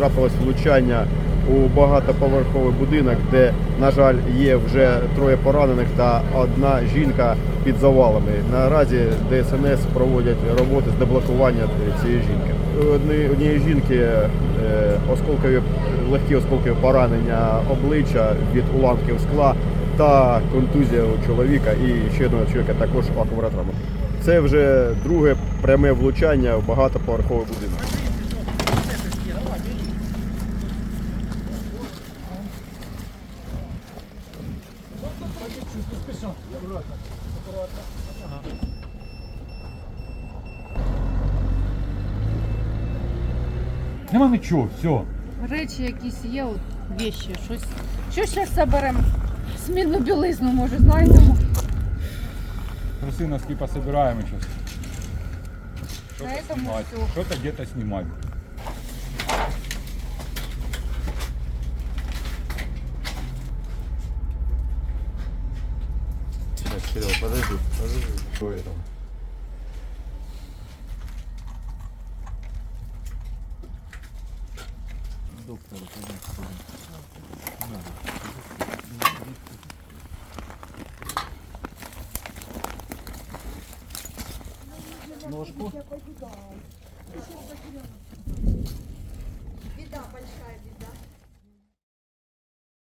трапилось влучання у багатоповерховий будинок, де, на жаль, є вже троє поранених та одна жінка під завалами. Наразі ДСНС проводять роботи з деблокування цієї жінки. Однієї жінки е, осколкові легкі осколкові поранення обличчя від уламків скла та контузія у чоловіка і ще одного чоловіка також акувара. Це вже друге пряме влучання в багатоповерховий будинок. Нема нічого, все. Речі якісь є, от, вещі, щось. Що зараз заберемо? Смінну білизну, може, знайдемо. Трусы, носки пособираем сейчас. Что-то На этом снимать. всё. Что-то где-то снимать. Сейчас, Серега, подожди, подожди. Что это? Доктору, пойдем. Ножку.